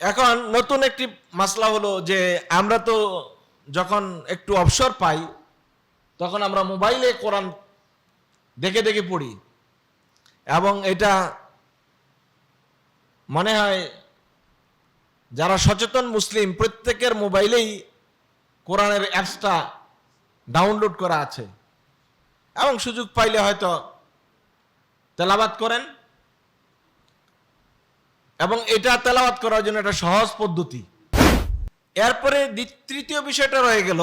এখন নতুন একটি মাসলা হলো যে আমরা তো যখন একটু অবসর পাই, তখন আমরা মোবাইলে কোরআন দেখে দেখে পড়ি। এবং এটা মনে হয় যারা সচেতন মুসলিম, প্রত্যেকের মোবাইলেই কোরআনের অ্যাপসটা ডাউনলোড করা আছে। এবং সুযোগ পাইলে হয়তো তেলাবাদ করেন। এবং এটা তেলাওয়াত করার জন্য একটা সহজ পদ্ধতি। এরপরে তৃতীয় বিষয়টা রয়ে গেল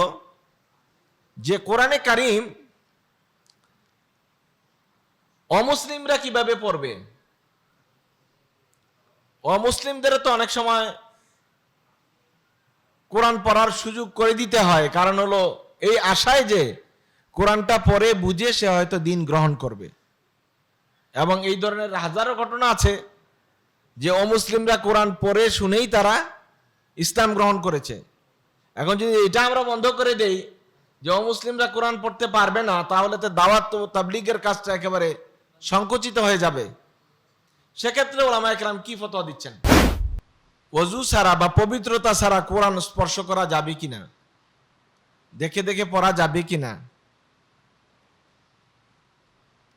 যে কোরআনে কারিম অমুসলিমরা কীভাবে পড়বে? অমুসলিমদের তো অনেক সময় কোরআন পড়ার সুযোগ করে দিতে হয়। কারণ হলো এই আশায় যে কোরআনটা পড়ে বুঝে সে হয়তো দিন গ্রহণ করবে। এবং এই ধরনের হাজারো ঘটনা আছে। যে অমুসলিমরা কোরআন পড়ে শুনেই তারা ইসলাম গ্রহণ করেছে। এখন যদি এটা আমরা বন্ধ করে দেই, যে অমুসলিমরা কোরআন পড়তে পারবে না, তাহলে তো দাওয়াত তাবলিগের কাজটা একেবারে সংকুচিত হয়ে যাবে। সেক্ষেত্রে ওলামা একরাম কি ফতোয়া দিচ্ছেন? অজু ছাড়া বা পবিত্রতা ছাড়া কোরআন স্পর্শ করা যাবে কিনা? দেখে দেখে পড়া যাবে কিনা?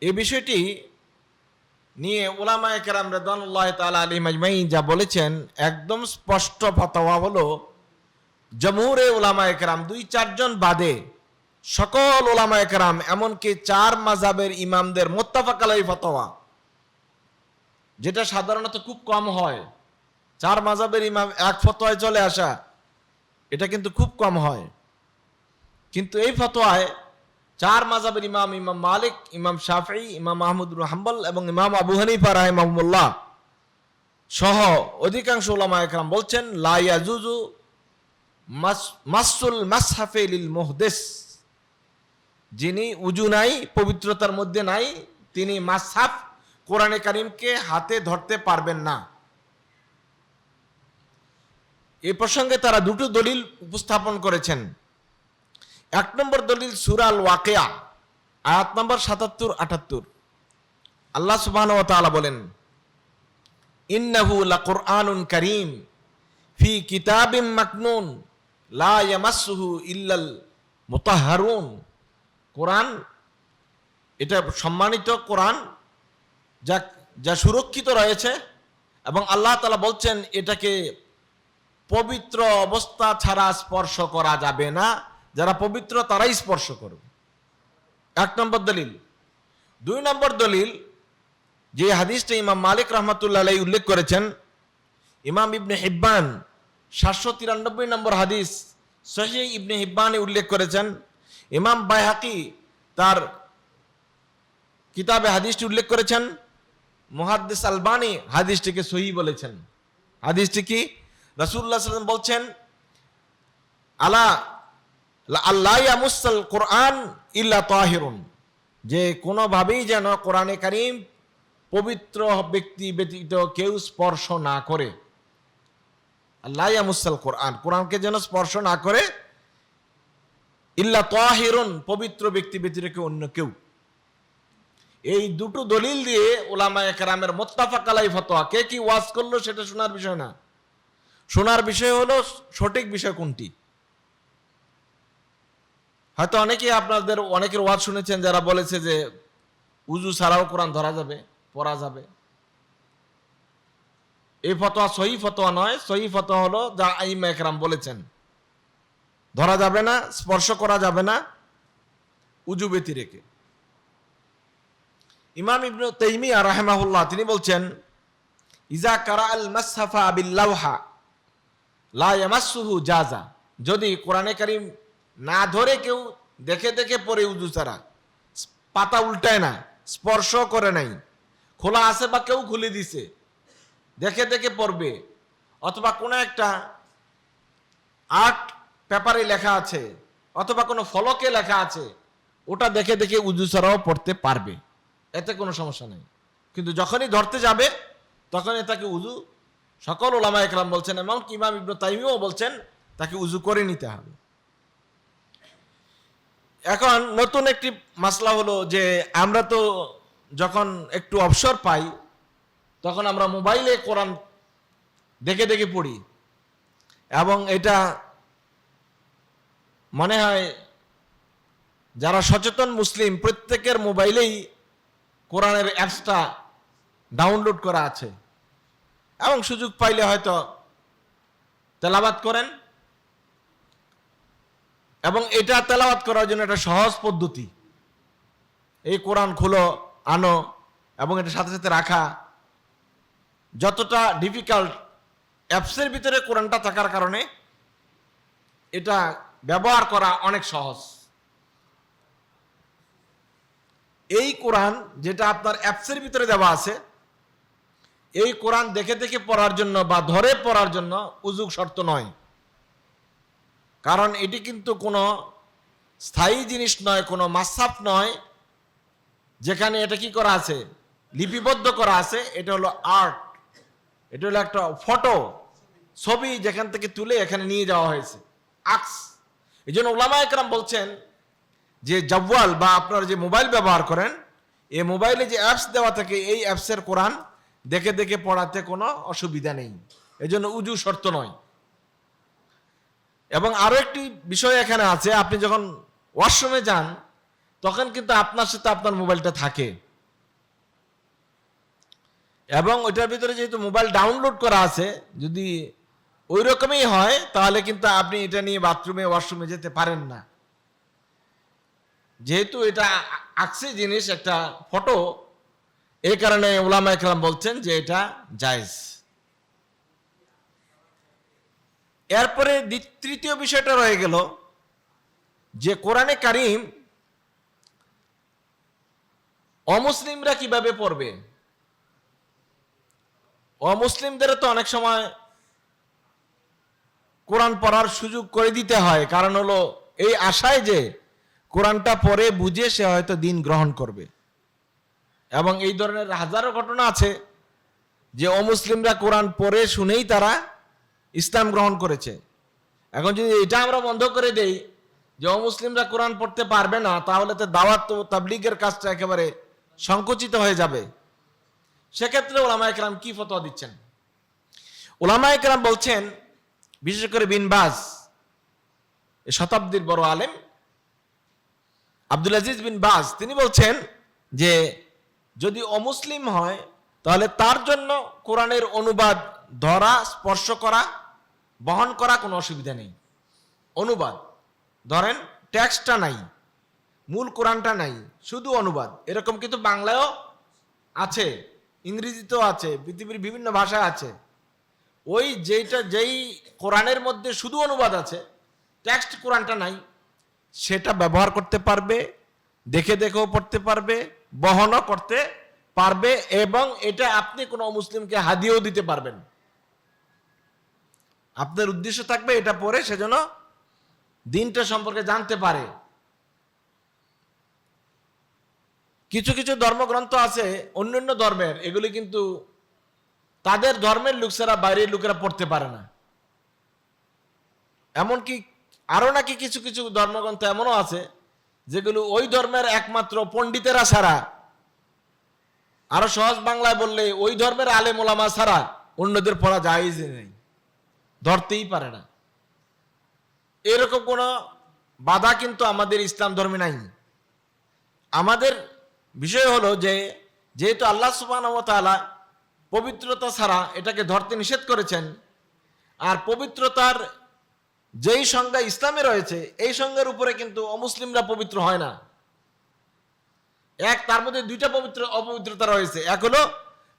এ বিষয়টি নিয়ে ওলামা একরাম রেদানুল্লাহ তালা আলী মাজমাই যা বলেছেন, একদম স্পষ্ট ফতোয়া হলো, জমহুরে ওলামা একরাম দুই চারজন বাদে সকল ওলামা একরাম এমনকি চার মাজাবের ইমামদের মোত্তাফাক আলাই ফতোয়া, যেটা সাধারণত খুব কম হয়। চার মাজাবের ইমাম এক ফতোয়ায় চলে আসা, এটা কিন্তু খুব কম হয়। কিন্তু এই ফতোয়ায় চার মাজাবের ইমাম ইমাম মালিক, ইমাম শাফি ইমাম মাহমুদ হাম্বল এবং ইমাম আবু হানিফা রাহিমাহুল্লাহ সহ অধিকাংশ ওলামা একরাম বলছেন লাইয়াজুজু মাসুল মাসহাফে লিল মুহদেস। যিনি উজু নাই, পবিত্রতার মধ্যে নাই, তিনি মাসহাফ কোরআনে কারিমকে হাতে ধরতে পারবেন না। এ প্রসঙ্গে তারা দুটো দলিল উপস্থাপন করেছেন। এক নম্বর দলিল সুরাল ওয়াকেয়া আয়াত নম্বর সাতাত্তর, আটাত্তর। আল্লাহ সুবহান ও তাআলা বলেন, ইন্নাহু লাকুরআনুন করিম, ফি কিতাবিম মাকনুন, লা ইল্লাল মুতাহহারুন কোরআন, এটা সম্মানিত কোরআন, যা যা সুরক্ষিত রয়েছে এবং আল্লাহ তালা বলছেন, এটাকে পবিত্র অবস্থা ছাড়া স্পর্শ করা যাবে না। যারা পবিত্র, তারাই স্পর্শ করবে। এক নম্বর দলিল। দুই নম্বর দলিল, যে হাদিসটা ইমাম মালিক রহমতুল্লাহ আলাই উল্লেখ করেছেন, ইমাম ইবনে হিব্বান সাতশো তিরানব্বই নম্বর হাদিস সহি ইবনে হিব্বানে উল্লেখ করেছেন। ইমাম বাইহাকি তার কিতাবে হাদিসটি উল্লেখ করেছেন। মুহাদ্দিস আলবানি হাদিসটিকে সহি বলেছেন। হাদিসটি কি? রাসূলুল্লাহ সাল্লাম বলছেন, আলা আল্লাহ কোরআন ইল্লা তাহিরুন। যে কোনোভাবেই যেন কোরআনে কারিম পবিত্র ব্যক্তি ব্যতীত কেউ স্পর্শ না করে। আল্লাহ মুসাল কোরআন, কোরআনকে যেন স্পর্শ না করে। ইল্লা তাহিরুন, পবিত্র ব্যক্তি ব্যতীত অন্য কেউ। এই দুটো দলিল দিয়ে ওলামা একরামের মোত্তাফা কালাই ফতোয়া, কে কি ওয়াজ করল সেটা শোনার বিষয় না। শোনার বিষয় হলো সঠিক বিষয় কোনটি? হয়তো অনেকেই আপনাদের, অনেকের ওয়াজ শুনেছেন যারা বলেছে যে উজু ছাড়াও কোরআন ধরা যাবে, পড়া যাবে। এই ফতোয়া সহি ফতোয়া নয়, সহি ফতোয়া হলো যা আইমা একরাম বলেছেন। ধরা যাবে না, স্পর্শ করা যাবে না, উজু ব্যতি রেখে। ইমাম ইবনু তাইমিয়া রাহেমাহুল্লাহ, তিনি বলছেন, ইজা কারা আল মাসহাফা বিল্লাওহা লা ইয়ামাসসুহু জাজা। যদি কোরআনে কারিম না ধরে কেউ দেখে দেখে পরে উজু ছাড়া। পাতা উল্টায় না স্পর্শ করে নাই। খোলা আছে বা কেউ খুলে দিছে, দেখে দেখে পড়বে। অথবা কোনো একটা আর্ট পেপারে লেখা আছে, অথবা কোনো ফলকে লেখা আছে, ওটা দেখে দেখে উজু ছাড়াও পড়তে পারবে। এতে কোনো সমস্যা নেই। কিন্তু যখনই ধরতে যাবে, তখনই তাকে উজু, সকল ওলামা একরাম বলছেন এবং ইমাম তাইমিও বলছেন, তাকে উজু করে নিতে হবে। এখন নতুন একটি মাসলা হলো যে আমরা তো যখন একটু অবসর পাই, তখন আমরা মোবাইলে কোরআন দেখে দেখে পড়ি। এবং এটা মনে হয় যারা সচেতন মুসলিম, প্রত্যেকের মোবাইলেই কোরআনের অ্যাপসটা ডাউনলোড করা আছে। এবং সুযোগ পাইলে হয়তো তেলাবাদ করেন। এবং এটা তেলাওয়াত করার জন্য একটা সহজ পদ্ধতি। এই কোরআন খুলো, আনো এবং এটা সাথে সাথে রাখা। যতটা ডিফিকাল্ট অ্যাপসের ভিতরে কোরআনটা থাকার কারণে এটা ব্যবহার করা অনেক সহজ। এই কোরআন যেটা আপনার অ্যাপসের ভিতরে দেওয়া আছে, এই কোরআন দেখে দেখে পড়ার জন্য বা ধরে পড়ার জন্য উজুগ শর্ত নয়। কারণ এটি কিন্তু কোনো স্থায়ী জিনিস নয়, কোনো মাসাফ নয়। যেখানে এটা কি করা আছে? লিপিবদ্ধ করা আছে, এটা হলো আর্ট। এটা হলো একটা ফটো, ছবি যেখান থেকে তুলে এখানে নিয়ে যাওয়া হয়েছে, আক্স। এই জন্য ওলামা একরাম বলছেন যে জব্বাল বা আপনার যে মোবাইল ব্যবহার করেন এই মোবাইলে যে অ্যাপস দেওয়া থাকে, এই অ্যাপসের কোরআন দেখে দেখে পড়াতে কোনো অসুবিধা নেই। এই জন্য উজু শর্ত নয়। এবং আরও একটি বিষয় এখানে আছে, আপনি যখন ওয়াশরুমে যান, তখন কিন্তু আপনার সাথে আপনার মোবাইলটা থাকে। এবং ওইটার ভিতরে যেহেতু মোবাইল ডাউনলোড করা আছে, যদি ওই রকমই হয়, তাহলে কিন্তু আপনি এটা নিয়ে বাথরুমে, ওয়াশরুমে যেতে পারেন না। যেহেতু এটা আকসি জিনিস, একটা ফটো, এই কারণে ওলামা একরাম বলছেন যে এটা জায়েজ। এরপরে তৃতীয় বিষয়টা রয়ে গেল যে কোরআনে কারিম অমুসলিমরা কীভাবে পড়বে? অমুসলিমদের তো অনেক সময় কোরআন পড়ার সুযোগ করে দিতে হয়। কারণ হলো এই আশায় যে কোরআনটা পড়ে, বুঝে সে হয়তো দিন গ্রহণ করবে। এবং এই ধরনের হাজারো ঘটনা আছে যে অমুসলিমরা কোরআন পড়ে শুনেই তারা ইসলাম গ্রহণ করেছে। এখন যদি এটা আমরা বন্ধ করে দেই, যে অমুসলিমরা কোরআন পড়তে পারবে না, তাহলে তো দাওয়াত ও তাবলিগের কাজটা একেবারে সংকুচিত হয়ে যাবে। সেক্ষেত্রে ওলামা একরাম কি ফতোয়া দিচ্ছেন? ওলামা একরাম বলছেন, বিশেষ করে বিনবাজ শতাব্দীর বড় আলেম, আব্দুল আজিজ বিন বাজ, তিনি বলছেন যে, যদি অমুসলিম হয়, তাহলে তার জন্য কোরআনের অনুবাদ ধরা, স্পর্শ করা, বহন করা কোনো অসুবিধা নেই। অনুবাদ। ধরেন ট্যাক্সটা নাই, মূল কোরআনটা নাই, শুধু অনুবাদ। এরকম কিন্তু বাংলায়ও আছে, ইংরেজিতেও আছে, পৃথিবীর বিভিন্ন ভাষা আছে। ওই যেটা যেই কোরআনের মধ্যে শুধু অনুবাদ আছে, টেক্সট কোরআনটা নাই, সেটা ব্যবহার করতে পারবে, দেখে দেখেও পড়তে পারবে, বহনও করতে পারবে, এবং এটা আপনি কোনো মুসলিমকে হাদিয়েও দিতে পারবেন। আপনার উদ্দেশ্য থাকবে এটা পড়ে সেজন্য দিনটা সম্পর্কে জানতে পারে। কিছু কিছু ধর্মগ্রন্থ আছে, অন্যান্য ধর্মের, এগুলি কিন্তু তাদের ধর্মের লোক ছাড়া বাইরের লোকেরা পড়তে পারে না। এমনকি আরও নাকি কিছু কিছু ধর্মগ্রন্থ এমনও আছে, যেগুলো ওই ধর্মের একমাত্র পণ্ডিতেরা ছাড়া। আরও সহজ বাংলায় বললে, ওই ধর্মের আলেম ছাড়া অন্যদের পড়া যায় নেই। ধরতেই পারে না। এরকম কোনো বাধা কিন্তু আমাদের ইসলাম ধর্মে নাই। আমাদের বিষয় হলো যে, যেহেতু আল্লাহ সুবাহ পবিত্রতা ছাড়া এটাকে ধরতে নিষেধ করেছেন, আর পবিত্রতার যেই সংজ্ঞা ইসলামে রয়েছে, এই সংজ্ঞার উপরে কিন্তু অমুসলিমরা পবিত্র হয় না। এক, তার মধ্যে দুইটা পবিত্র অপবিত্রতা রয়েছে। এক হলো,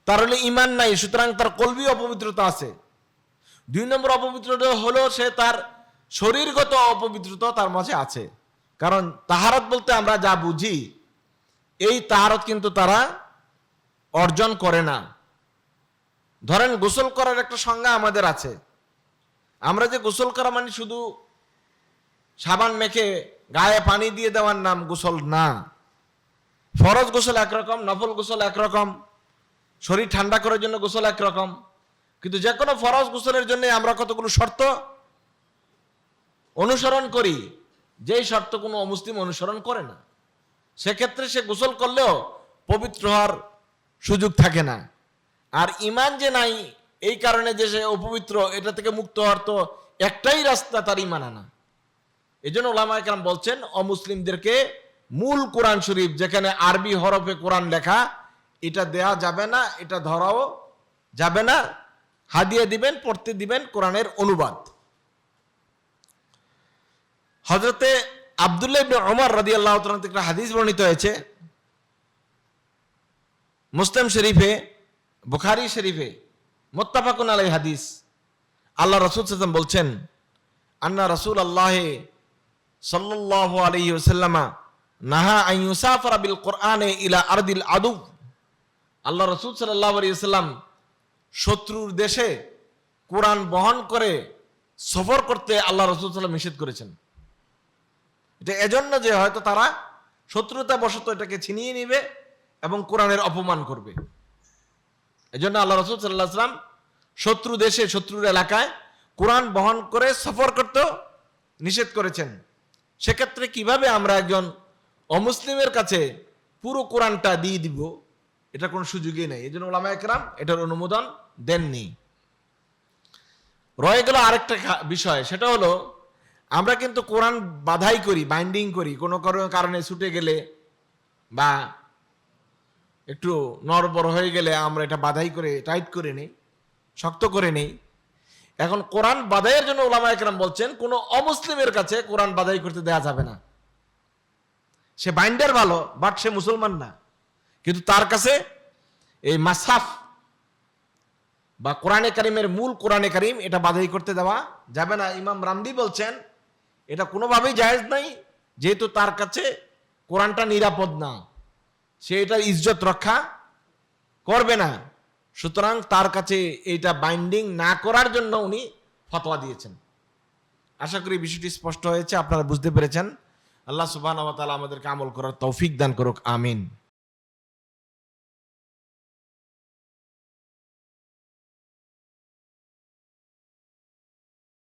তার হলে ইমান নাই, সুতরাং তার কলবি অপবিত্রতা আছে। দুই নম্বর অপবিত্রতা হলো সে তার শরীরগত অপবিত্রতা তার মাঝে আছে। কারণ তাহারত বলতে আমরা যা বুঝি, এই তাহারত কিন্তু তারা অর্জন করে না। ধরেন গোসল করার একটা সংজ্ঞা আমাদের আছে। আমরা যে গোসল করা মানে শুধু সাবান মেখে গায়ে পানি দিয়ে দেওয়ার নাম গোসল না। ফরজ গোসল একরকম, নফল গোসল একরকম, শরীর ঠান্ডা করার জন্য গোসল একরকম। কিন্তু যে কোনো ফরজ গোসলের জন্য আমরা কতগুলো শর্ত অনুসরণ করি, যেই শর্ত কোনো অমুসলিম অনুসরণ করে না। সেক্ষেত্রে সে গোসল করলেও পবিত্র হওয়ার সুযোগ থাকে না। আর ইমান যে নাই, এই কারণে যে সে অপবিত্র, এটা থেকে মুক্ত হওয়ার তো একটাই রাস্তা তার ইমান আনা এই জন্য ওলামা একরাম বলছেন, অমুসলিমদেরকে মূল কোরআন শরীফ, যেখানে আরবি হরফে কোরআন লেখা, এটা দেয়া যাবে না, এটা ধরাও যাবে না। হাদিয়া দিবেন, পড়তে দিবেন কোরআনের অনুবাদ। হজরতে আবদুল্লাহ ওমর রাদিয়াল্লাহু তাআলা থেকে হাদিস বর্ণিত হয়েছে। মুসলিম শরীফে, বুখারী শরীফে মোত্তাফাকুন আলাই হাদিস। আল্লাহ রসুল সাল্লাম বলছেন, আন্না রসুল আল্লাহ সাল্লাল্লাহু আলাইহি ওয়াসাল্লামা নাহা আন ইউসাফারা বিল কোরআনে ইলা আরদিল আদু। আল্লাহ রসুল সাল্লাল্লাহু আলাইহি ওয়াসাল্লাম শত্রুর দেশে কোরআন বহন করে সফর করতে আল্লাহ রসুল সাল্লাম নিষেধ করেছেন। এটা এজন্য যে হয়তো তারা শত্রুতা বশত এটাকে ছিনিয়ে নিবে এবং কোরআনের অপমান করবে। এজন্য আল্লাহ রসুল সাল্লাহ সাল্লাম শত্রু দেশে, শত্রুর এলাকায় কোরআন বহন করে সফর করতে নিষেধ করেছেন। সেক্ষেত্রে কীভাবে আমরা একজন অমুসলিমের কাছে পুরো কোরআনটা দিয়ে দিব? এটা কোনো সুযোগই নেই। এই জন্য ওলামা একরাম এটার অনুমোদন দেননি। রয়ে গেল আরেকটা বিষয়, সেটা হলো, আমরা কিন্তু কোরআন বাধাই করি বাইন্ডিং করি, কোনো কারো- কারণে ছুটে গেলে বা একটু নরবর হয়ে গেলে আমরা এটা বাধাই করে টাইট করে নেই, শক্ত করে নেই। এখন কোরআন বাধাইয়ের জন্য ওলামা একরাম বলছেন, কোনো অমুসলিমের কাছে কোরআন বাধাই করতে দেয়া যাবে না। সে বাইন্ডার ভালো বাট সে মুসলমান না। কিন্তু তার কাছে এই মাসাফ বা কোরআনে কারিমের মূল কোরআনে কারিম এটা বাধাই করতে দেওয়া যাবে না। ইমাম রামদি বলছেন, এটা কোনোভাবেই জায়েজ নাই, যেহেতু তার কাছে কোরআনটা নিরাপদ না। সে এটার ইজ্জত রক্ষা করবে না। সুতরাং তার কাছে এইটা বাইন্ডিং না করার জন্য উনি ফতোয়া দিয়েছেন। আশা করি বিষয়টি স্পষ্ট হয়েছে, আপনারা বুঝতে পেরেছেন। আল্লাহ সুবাহ আমাদেরকে আমল করার তৌফিক দান করুক, আমিন।